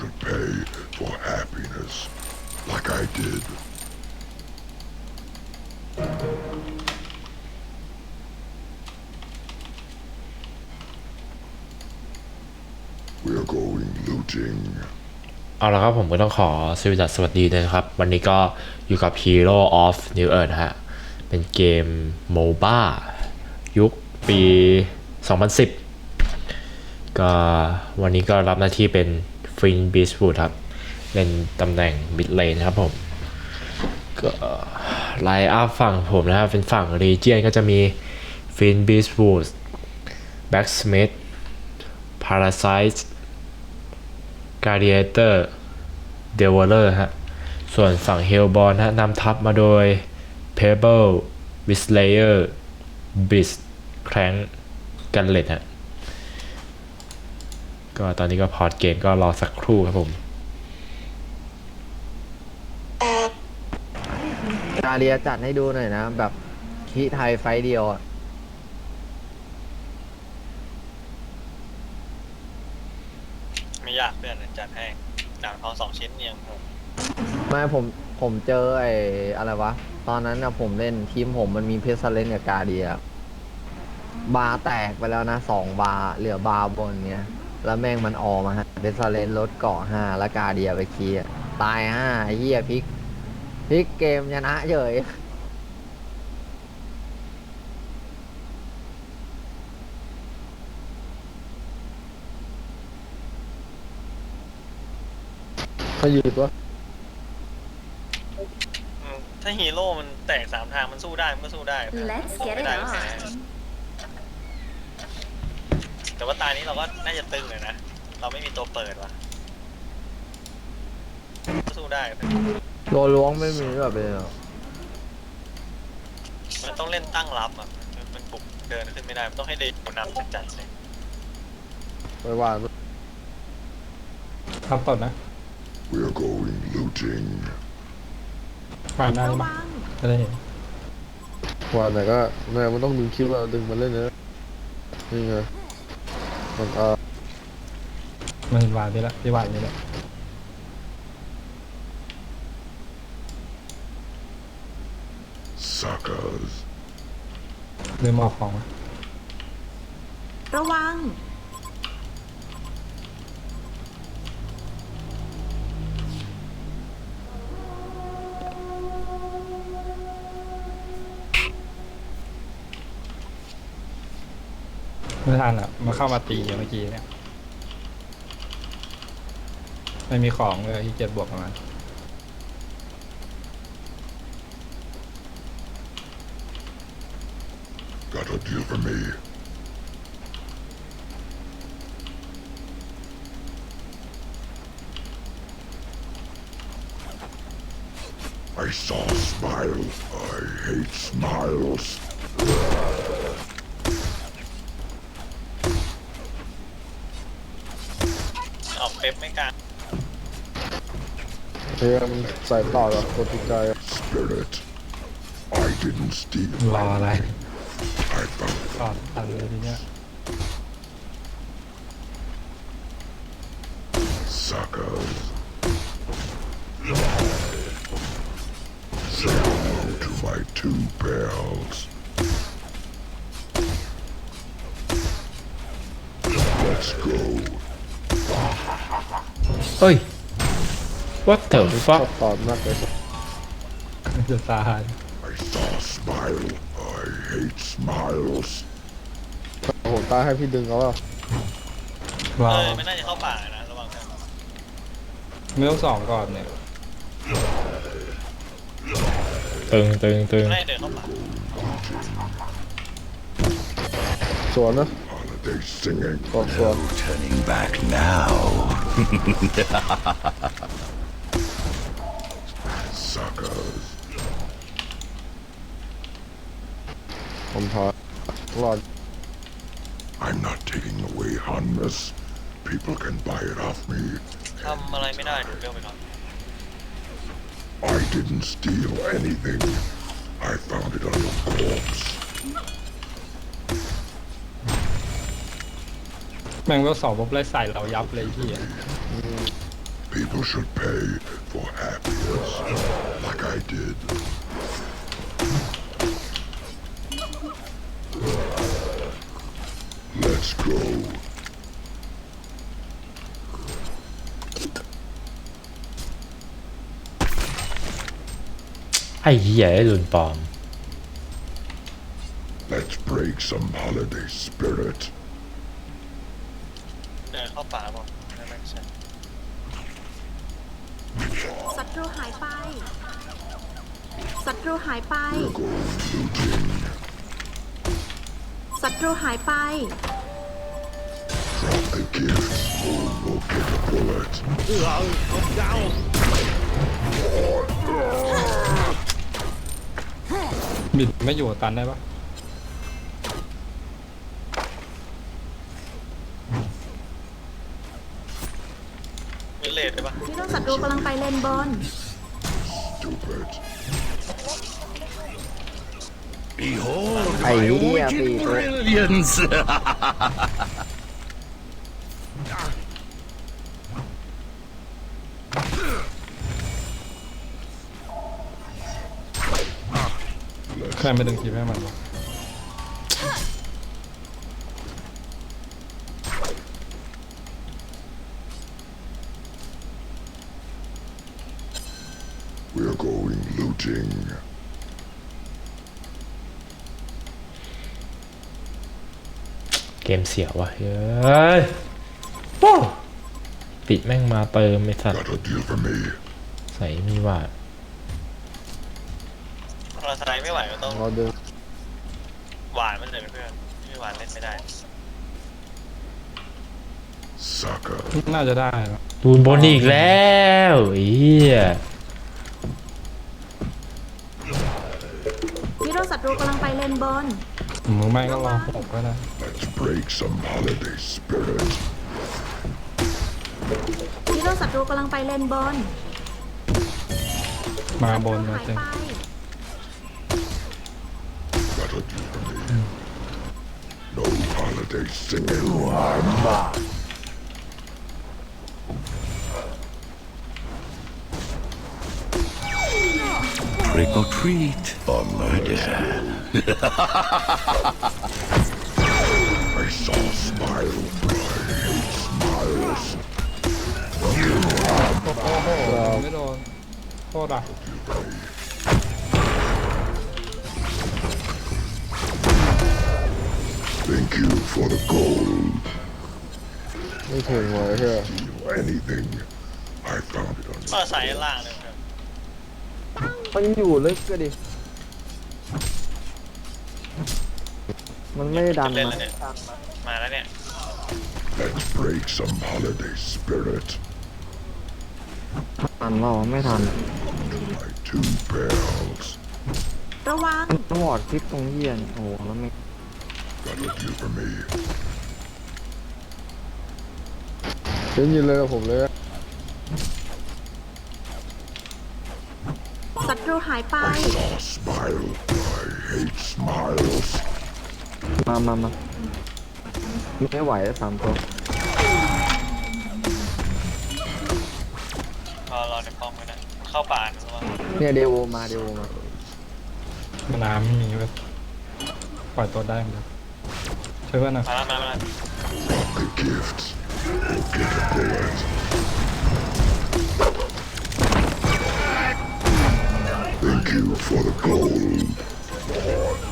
should pay for happiness like I did. เอาละครับผมก็ต้องขอสวัสดีสวัสดีนะครับ วันนี้ก็อยู่กับ Hero of New Earth ฮะ เป็นเกม MOBA ยุคปี 2010 ก็วันนี้ก็รับหน้าที่เป็น ฟินบีสฟูดครับ เล่นตำแหน่งมิดเลนครับผม ก็ไลน์อัพฝั่งผมนะครับ เป็นฝั่งรีเจียนก็จะมีฟินบีสฟูดแบ็กสมิธพาราไซส์การเดียเตอร์เดเวลเลอร์ฮะ ส่วนฝั่งเฮลบอลฮะนำทัพมาโดยเพเบิลวิสเลเยอร์บิสแครงกันเลตฮะ ก็ตอนนี้ก็พอร์ตเกมก็รอสักครู่ครับผมกาเรียจัดให้ดูหน่อยนะ แบบคีไทยไฟต์เดียวอะไม่ยากเพื่อนจัดให้หนังทองสองชิ้นยังงงไม่ผมผมเจอไอ้อะไรวะ ตอนนั้นนะผมเล่นทีมผมมันมีเพชรเลนกับกาเดีย บาร์แตกไปแล้วนะสองบาร์เหลือบาร์บนเนี้ย แล้วแม่งมันออกมาฮะเพชรเลนลดเกาะห้าแล้วกาเดียไปเคลียร์ตายห้าไอ้เหี้ยพลิกพลิกเกมชนะเฉยถ้ายืดวะอืมถ้าฮีโร่มันแตกสามทางมันสู้ได้มันก็สู้ได้เพื่อน Let's สู้ get ไม่ it ได้ก็แพ้ on. แต่ว่าตานี้เราก็น่าจะตึงเลยนะ เราไม่มีตัวเปิดว่ะก็สู้ได้เพื่อนโดนล้วงไม่มีแบบเป็นหรอมันต้องเล่นตั้งรับอะ มันมันบุกเดินขึ้นไม่ได้ มันต้องให้เดนนำจัดๆเลยไปว่าทำต้นนะ We're going looting. ผ่านได้ไหมจะได้เห็นว่าไหนก็แม่มันต้องดึงคลิปเราดึงมาเล่นนะนี่ไง มันอ่ามันวางไปแล้วที่วางนี่แหละ Suckers. ลืมเออกของระวัง ไม่ทันอะมาเข้ามาตีเมื่อกี้เนี่ยไม่มีของเลยที่เจ็ดบวกมา Got a deal for me. I saw smiles I hate smiles. เอาเป๊ปไม่กล้า พยายามใส่ต่อแบบกดติดใจ Spirit. I didn't steal. รออะไร I found ก่อนทันเลยทีเนี้ย suckers. Say hello to my two pals. เฮ้ย what the ชอ fuck บตอนมากเลยจะตาย I saw a smile. I hate smiles. ผมตายให้พี่ดึงเอาอะรอเออไม่น่าจะเข้าป่านะระวังนะไม่ต้องสองก่อนเนี่ยตึงตึงตึงไม่น่าจะเดินเข้าป่าสวนนะ Holiday singing. กดสวน turning back now. Suckers. ผมถอยรอด I'm not taking away Hannes. People can buy it off me. ทำอะไรไม่ได้เดี๋ยวเบลไปก่อน I didn't steal anything. I found it on your corpse. แม่งก็สองปุ๊บไล่ใส่เรายับเลยพี่ People should pay for happiness, like I did. Let's go. ไอ้เหี้ยไอ้ลุนปลอม Let's break some holiday spirit. เดินเข้าป่าบอกไม่ไม่ใช่ ศัต รูหายไป ศัตรูหายไป Go looting. ศัตรูหายไป Drop the gift. or we'll get a bullet. บิดไม่อยู่กับตันได้ปะ มิดเลดได้ปะ พี่โดนศัตรูกำลังไปเลน บน Stupid. ไอ้เหี้ยตีตัวใครไม่ดึงคลิปให้มันวะ We're going looting. เกมเสียววะเฮ้ยโอ้ปิดแม่งมาเติมไอ้สัตว์ Got a deal for me. ใส่มีวาดเราสไลด์ไม่ไหวก็ต้องเราดึงหวานมันเลยเพื่อนพี่หวานเล่นไม่ได้ Sucker. น่าจะได้นะดูนบนอีกแล้วไอ้เหี้ย กำลังไปเลนบนมึงไม่ก็รอหกก็ได้ Let's break some holiday spirit. พี่โดนศัตรูกำลังไปเลนบนมาบศันตรูมาหายเต็มไป Got a deal for me. No holiday singing. I'm back. Trick or treat. A murder. I saw a smile. I hate smiles. ไม่โดนโทษอ่ะ Thank you for the gold. ไม่ถึงว่ะไอ้เหี้ย Steal anything. I found it on ก็ใส่ล่างเลยเพื่อน มันอยู่ลึกก็ดิ มันไม่ได้ดันเล่นมาแล้วเนี่ยมาแล้วเนี่ย Let's break some holiday spirit. ทันเปล่าไม่ทัน My two pals. ระวังต้องวอดคลิปตรงเหี้ยนโอ้โหแล้วไม่ Got a deal for me. เล่นยินเลยกับผมเลยอะศัตรูหายไป I saw a smile. I hate smiles. มามามาไม่ไหวแล้วสามตัวรอรอในป้อมก็ได้เข้าป่านะระวังเนี่ยเดโวมาเดโวมามานาวไม่มีเว้ยปล่อยตัวได้เหมือนกันช่วยเพื่อนหน่อยมาแล้วมาแล้ว Drop the gifts. We'll get a bullet. Thank you for the gold.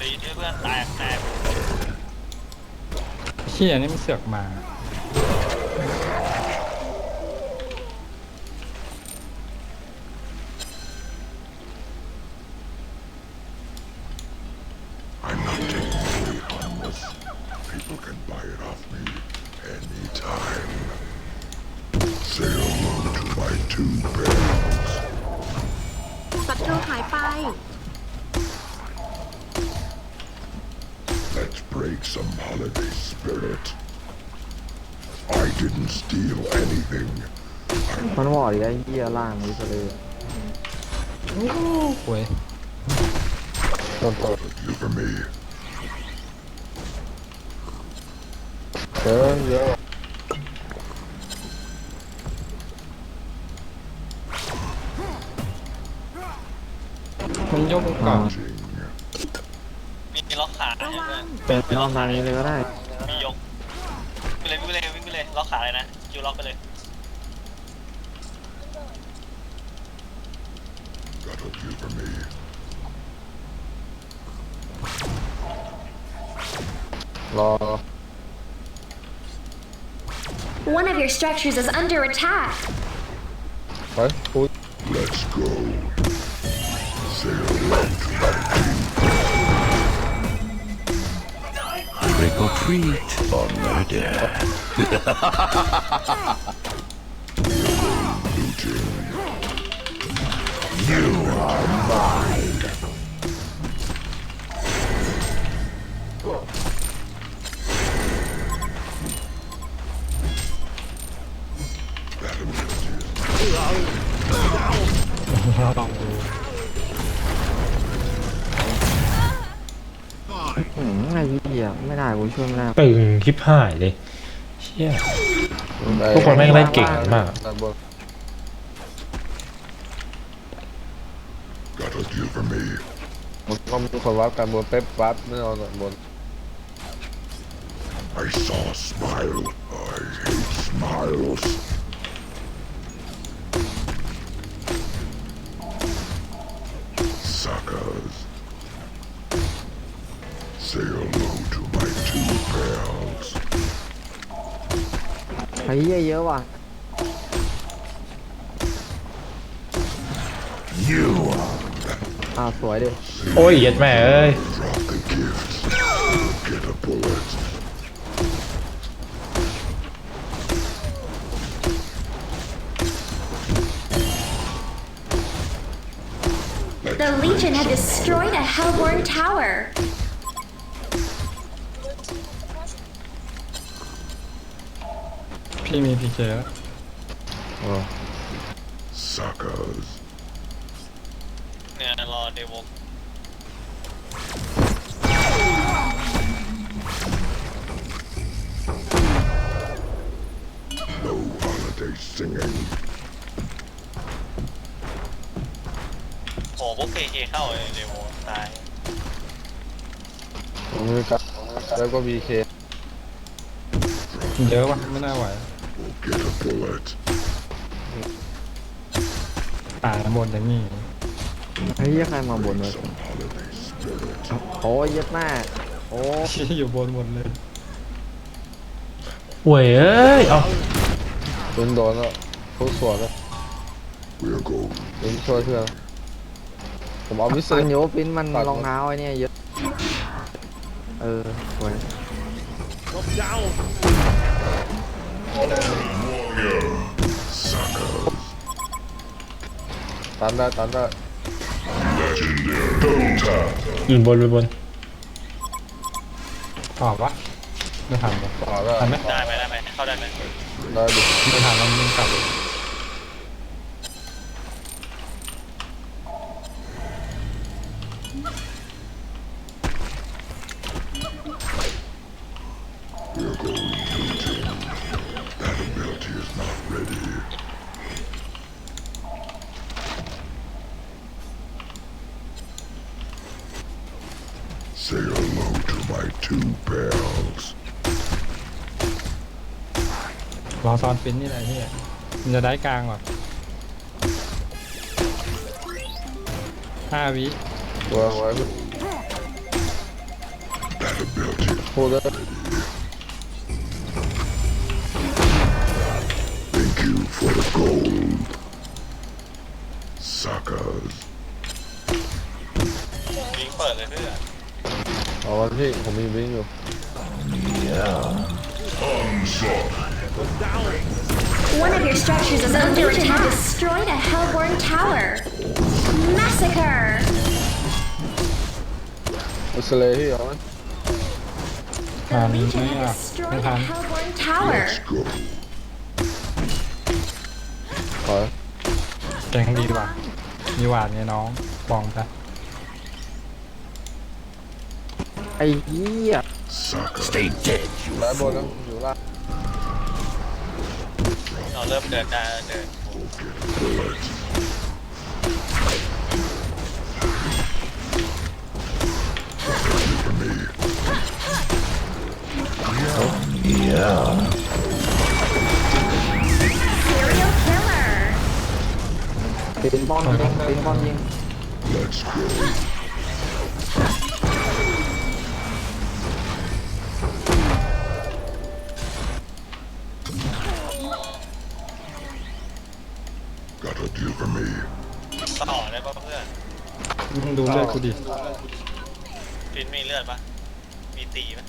ตีด้วเพื่อนแตกแตกชี่ยนี่มันเสือกมาศัตรูหายไป some holiday spirit. I didn't steal anything. มันวอดอีกไอ้เหี้ยล่างวิสเลย โว้ย ตอนต่อ You for me. เออเยอะ มันยกก่อน มี เป็นนอกทางนี้เลยก็ได้มียกไปเลยวิ่งไปเลยวิ่งไปเลยล็อกขาเลยนะคิวล็อกไปเลย Got a view for me. รอ One of your structures is under attack. ไปพูด Let's go. Say hello to my team. Trick or treat or murder. That ไม่ได้กูช่วยไม่ได้ตึงคลิปหายเลยเชี่ย ทุกคนแม่งเล่นเก่งมากด้านบน got a view for me. มันก็มีคนวัดกันบนเป๊ปวัดไม่เอาหน่อยบน I saw a smile. I hate smiles. Suckers. Say hello เหี้ยเยอะว่ะ You อ้าวสวยดิ โอ้ยเย็ดแม่เอ้ย drop the gifts. Get a bullet. The Legion had destroyed a Hellborn tower. พี่มีพีเคแล้ว Suckers. เนี่ยรอเดวก No holiday singing. โอ้พวกเคเคเข้าเลยเดวกตายผมมีกับแล้วก็บีเคเยอะว่ะไม่น่าไหว Get a bullet. ตายหมดอย่างนี้ไอ้เหี้ยใครมาบนวะ Some holiday spirit. โอ้ยเย็ดแม่โอ้ชี้อยู่บนหมดเลยห่วยเอ้ย เอาตุนโดนแล้วทุกส่วนแล้ว We're going. ตุนช่วยเพื่อนผมเอามิสเซมันโยปิ้นมันรองเท้าไอ้เนี่ยเยอะเออสวย ตันได้ตันได้ยิงบนไปบนตอบวะไม่ทันวะต่อได้ทันไหมได้ไหมได้ไหมเข้าได้ไหมได้ดิไม่ทันแล้วมึงกลับ We're Say hello to my two pals. รอซอนฟินนี่แหละที่มันจะได้กลางว่ะห้าวิ ตัวไว้ That ability is พูดได้ Thank you for the gold. Suckers. วิ่งเปิดเลยเพื่อน เอาวันที่ผมมีวิ่งอยู่ One of your structures is under attack. destroyed a Hellborn tower. Massacre. มิสเลย์ที่เอาไหม The Um, Legion yeah, had destroyed a okay. Hellborn tower. Let's go. ขอ แกงดีว่ะมีหวานไงน้องบองไป ไอ้เหี้ย Sucker. Stay dead, you ร้านบนนะอยู่ล่างเราเริ่มเดินได้แล้วเดิน Serial killer. ปีนป้อมยิงปีนป้อมยิง Let's go. For me. ต่อได้ปะเพื่อนมึงดูเลือดกูดิฟินมีเลือดปะมีตีปะ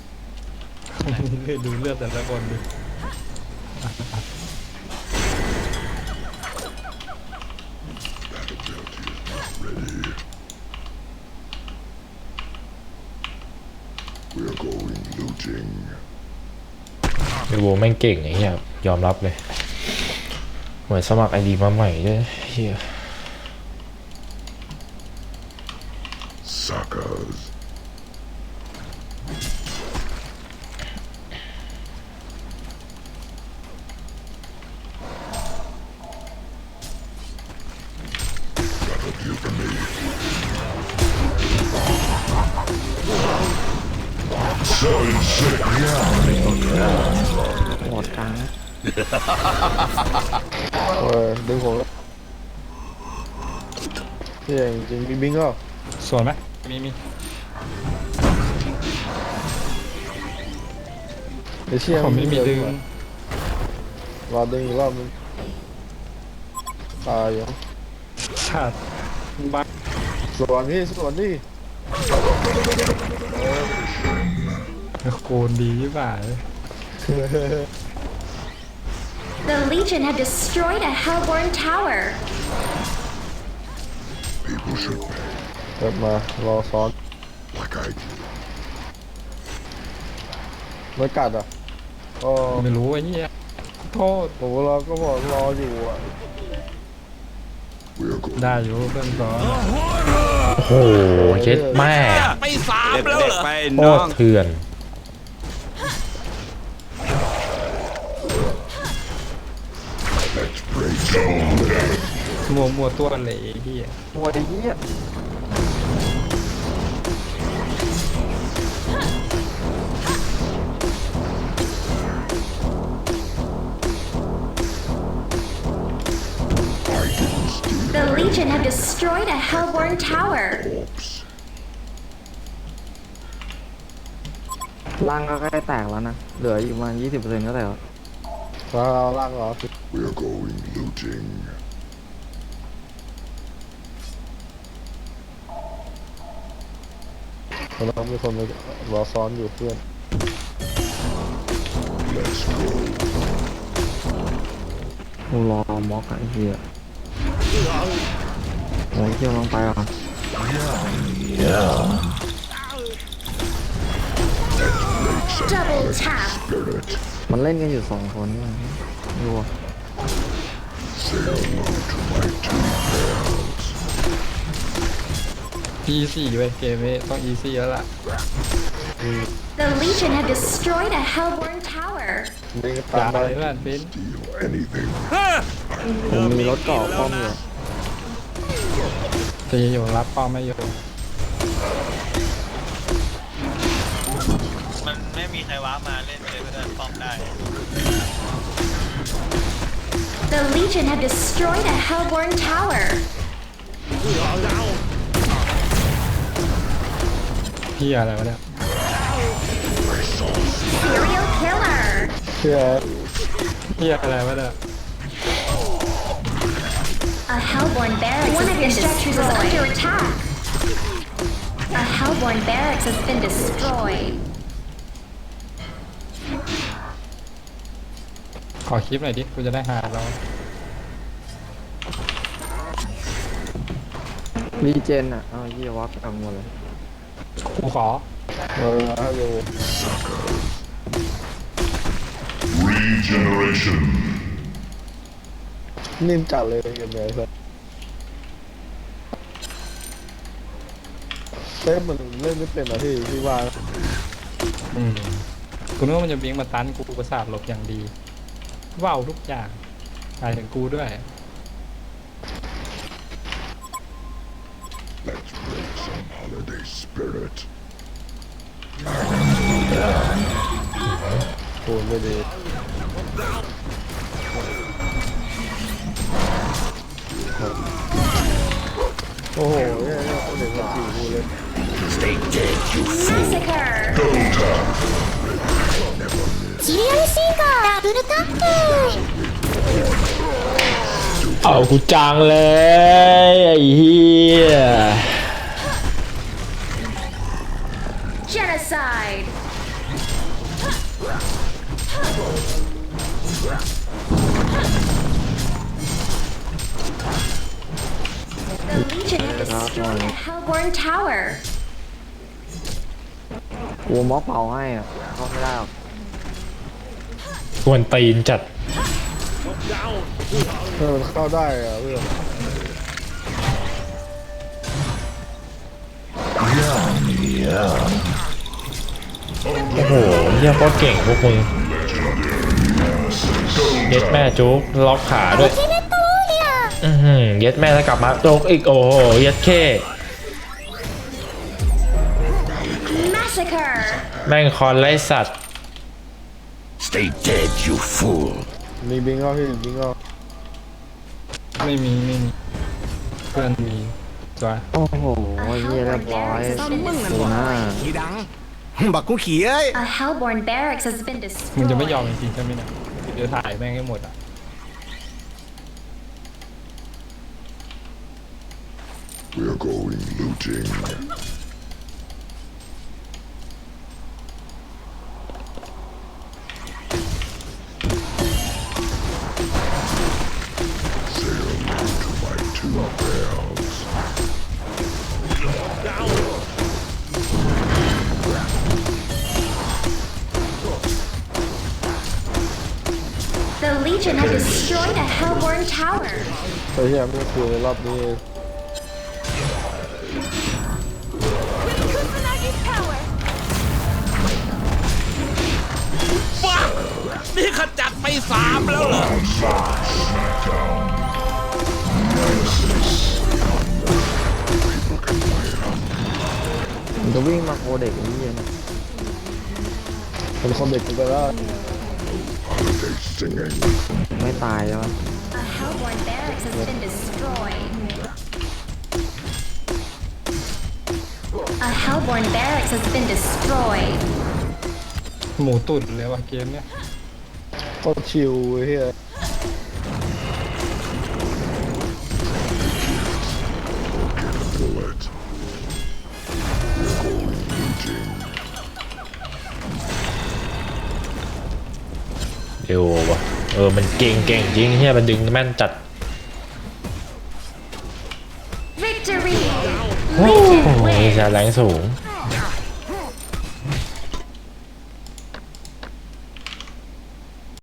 ดูเลือดแต่ละคนดิ That ability is not ready. We're going looting. เดโวแม่งเก่งไอ้เหี้ยยอมรับเลย เหมือนสมัครไอดีมาใหม่ด้วย เฮีย Suckers. ก็สวนไหมมีมีไอเชี่ยผมไม่มีดึงรอดึงอีกรอบนึงตายอยู่ขาดบ้าสวนพี่สวนดิโคนดียี่บ่าเลย The Legion have destroyed a Hellborn tower. People should pay เกิดมารอซ้อน like I did. ไม่กัดอะก็ไม่รู้ไอ้เหี้ยโทษผมรอก็บอกรออยู่อะ We're going ได้อยู่เพื่อนซ้อนโอ้โหเย็ดแม่ไปสามแล้วเหรอไปโคตรเถื่อน let's break down. มัวมัวตัวเลยไอ้เหี้ยโอ้ยเหี้ย Legion have destroyed a Hellborn tower. corpse. ล่างก็ใกล้แตกแล้วนะ เหลืออีกประมาณยี่สิบเปอร์เซ็นต์ก็แตกแล้วเราเอาล่างเหรอ We're going looting. เรามีคนมารอซ้อนอยู่เพื่อน Let's go. กูรอม็อกอะไอ้เหี้ยโอ้ยเที่ยวลงไปอะ Double tap. Spirit. มันเล่นกันอยู่สองคนนี่ไม่รู้อะ Say hello to my two pals. อีซี่เว้ยเกมนี้ต้องอีซี่แล้วล่ะ The Legion have destroyed a Hellborn tower. ดึงอตามย่าไปเลยเพื่อนฟิน Steal anything. ผมมีรถเกาะป้อมอยู่ ตีอยู่รับป้อมไม่อยู่ มันไม่มีใครว้ามาเล่นเลยเพื่อนป้อมได้ The Legion have destroyed a Hellborn tower. พี่อะไรวะเนี่ย Serial killer. เชื่อพี่อะไรวะเนี่ย A Hellborn barracks One of your structures is under attack. A Hellborn barracks has been destroyed. ขอคลิปหน่อยดิกูจะได้หาเรารีเจนอะเอาเหี้ยวักเอาหมดเลยกูขอเออให้ดู Regeneration. นิ่มจัดเลยกันเลยสัสเต้มันเล่นไม่เป็นเหรอพี่พี่ว่านะอืมกูนึกว่ามันจะบิงมาตันกูประสาทหลบอย่างดี ว้าวทุกอย่างหมายถึงกูด้วย Let's bring some holiday spirit. โคนไม่ดี โอ้โหเนี่ยเนี่ยคนเด็กมาจีบกูเลย Stay dead, you fool. Massacre! シリアルシンガーダブルタップ เอากูจังเลยไอ้เหี้ย Genocide! The Legion have destroyed a Hellborn Tower. กูม็อกเป่าให้อะเข้าไม่ได้หรอกกวนตีนจัดเออมันเข้าได้อะเพื่อนโอ้โหเฮียโคตรเก่งพวกมึงเย็ดแม่จุกล็อกขาด้วยティ อือหือเย็ดแม่แล้วกลับมาโจกอีกโอ้โหเย็ดเค Massacre! แม่งคอนไล่สัตว์ Stay dead, you fool. มีบิงเข้าพี่บิงเข้าไม่มีไม่มีเพื่อนมีตัวโอ้โหเฮียเรียบร้อยดูหน้าบักกูขี่เอ้ย A Hellborn barracks has been มึงจะไม่ยอม destroyed. จริงๆใช่ไหมเนี่ยเดี๋ยวถ่ายแม่งให้หมดอะ We're going looting. Sail into my two bells. The Legion have destroyed a Hellborn Tower. แต่ที่ยังไม่คุยในรอบนี้ สามแล้วเหรอมันจะวิ่งมาโคเด็กไอ้เฮียนะเป็นคนเด็กกูไปแล้ว Holiday singing. ไม่ตายใช่ปะ A Hellborn barracks has been destroyed. A Hellborn barracks has been destroyed. หมูตุ่นเลยว่ะเกมเนี้ย ก็ชิวไอ้เฮีย Bullet. We're going looting. เร็วว่ะเออ มันเก่งเก่งจริงเฮียมันดึงแม่นจัด Victory! โอ้ Legion โห wins! จะแรงสูงあ